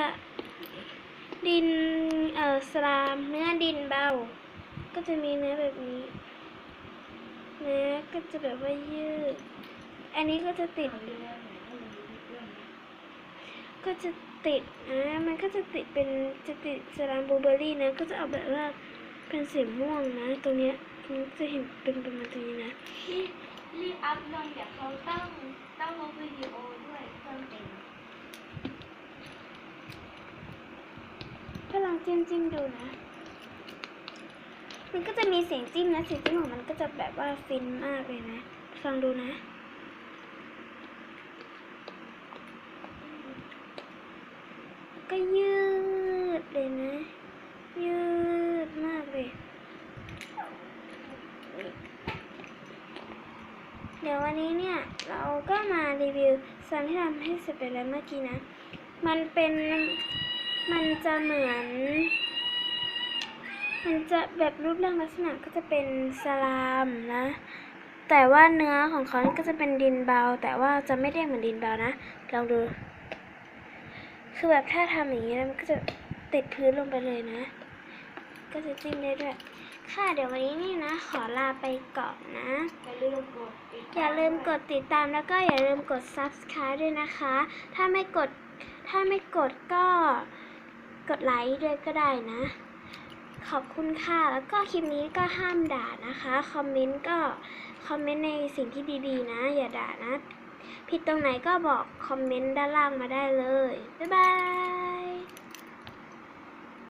ละดินเอ่อสลามเนื้อดินเบา ก็จะมีเนื้อแบบนี้ เนื้อก็จะแบบว่ายืด อันนี้ก็จะติด ก็จะติดนะมันก็จะติดเป็นจะติดสลามบลูเบอร์รี่นะ ก็จะเอาแบบว่าเป็นสีม่วงนะ ตรงเนี้ยตรงนี้จะเห็นเป็นประมาณตรงนี้นะรีบรีบอัพลงเดี๋ยวเขาตั้งตั้งลบวิดีโอด้วยเพิ่มเต็ม ถ้าลอง จิ้มจิ้มดูนะ มันก็จะมีเสียงจิ้มนะ เสียงจิ้มของมันก็จะแบบว่าฟินมากเลยนะ ฟังดูนะก็ยืดเลยนะ ยืดมากเลย เดี๋ยววันนี้เนี่ย เราก็มารีวิวซันที่ทำให้เสร็จไปแล้วเมื่อกี้นะ มันเป็น มันจะเหมือน มันจะแบบรูปร่างลักษณะก็จะเป็นสลามนะ แต่ว่าเนื้อของเขานี่ก็จะเป็นดินเบา แต่ว่าจะไม่ได้เหมือนดินเบานะ ลองดู คือแบบถ้าทำอย่างนี้แล้วมันก็จะติดพื้นลงไปเลยนะ ก็จะจิ้มได้ด้วยค่ะเดี๋ยววันนี้นี่นะ ขอลาไปก่อนนะ อย่าลืมกดติดตอย่าลืมกดติดตามแล้วก็อย่าลืมกด subscribe ด้วยนะคะ ถ้าไม่กดถ้าไม่กดก็ กดไลค์ด้วยก็ได้นะ ขอบคุณค่ะ แล้วก็คลิปนี้ก็ห้ามด่านะคะ คอมเมนต์ก็คอมเมนต์ในสิ่งที่ดีๆนะ อย่าด่านะ ผิดตรงไหนก็บอกคอมเมนต์ด้านล่างมาได้เลย บ๊ายบาย